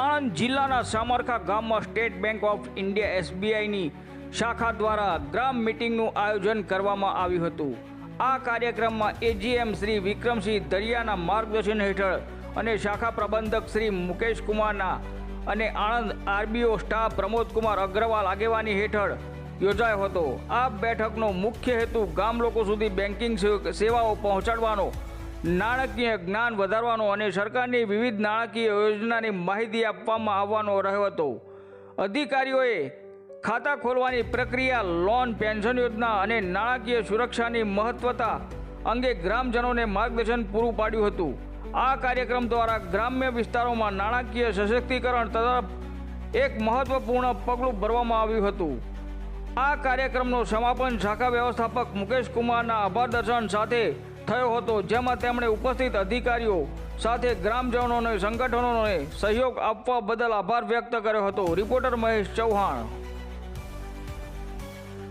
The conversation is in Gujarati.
આણંદ જિલ્લાના સામરખા ગામમાં સ્ટેટ બેંક ઓફ ઇન્ડિયા એસબીઆઈની શાખા દ્વારા ગ્રામ મિટિંગનું આયોજન કરવામાં આવ્યું હતું. આ કાર્યક્રમમાં એજીએમ શ્રી વિક્રમસિંહ દરિયાના માર્ગદર્શન હેઠળ અને શાખા પ્રબંધક શ્રી મુકેશ કુમારના અને આણંદ આરબીઓ સ્ટાફ પ્રમોદકુમાર અગ્રવાલ આગેવાની હેઠળ યોજાયો હતો. આ બેઠકનો મુખ્ય હેતુ ગામ લોકો સુધી બેન્કિંગ સેવાઓ પહોંચાડવાનો નાણાકીય જ્ઞાન વધારવાનો અને સરકારની વિવિધ નાણાકીય યોજનાની માહિતી આપવામાં આવવાનો રહ્યો હતો. અધિકારીઓએ ખાતા ખોલવાની પ્રક્રિયા, લોન, પેન્શન યોજના અને નાણાકીય સુરક્ષાની મહત્વતા અંગે ગ્રામજનોને માર્ગદર્શન પૂરું પાડ્યું હતું. આ કાર્યક્રમ દ્વારા ગ્રામ્ય વિસ્તારોમાં નાણાકીય સશક્તિકરણ તરફ એક મહત્વપૂર્ણ પગલું ભરવામાં આવ્યું હતું. આ કાર્યક્રમનું સમાપન શાખા વ્યવસ્થાપક મુકેશ કુમારના આભાર દર્શન સાથે થયો હતો, જેમાં તેમણે ઉપસ્થિત અધિકારીઓ સાથે ગ્રામજનોને, સંગઠનોને સહયોગ આપવા બદલ આભાર વ્યક્ત કર્યો હતો. રિપોર્ટર મહેશ ચૌહાણ.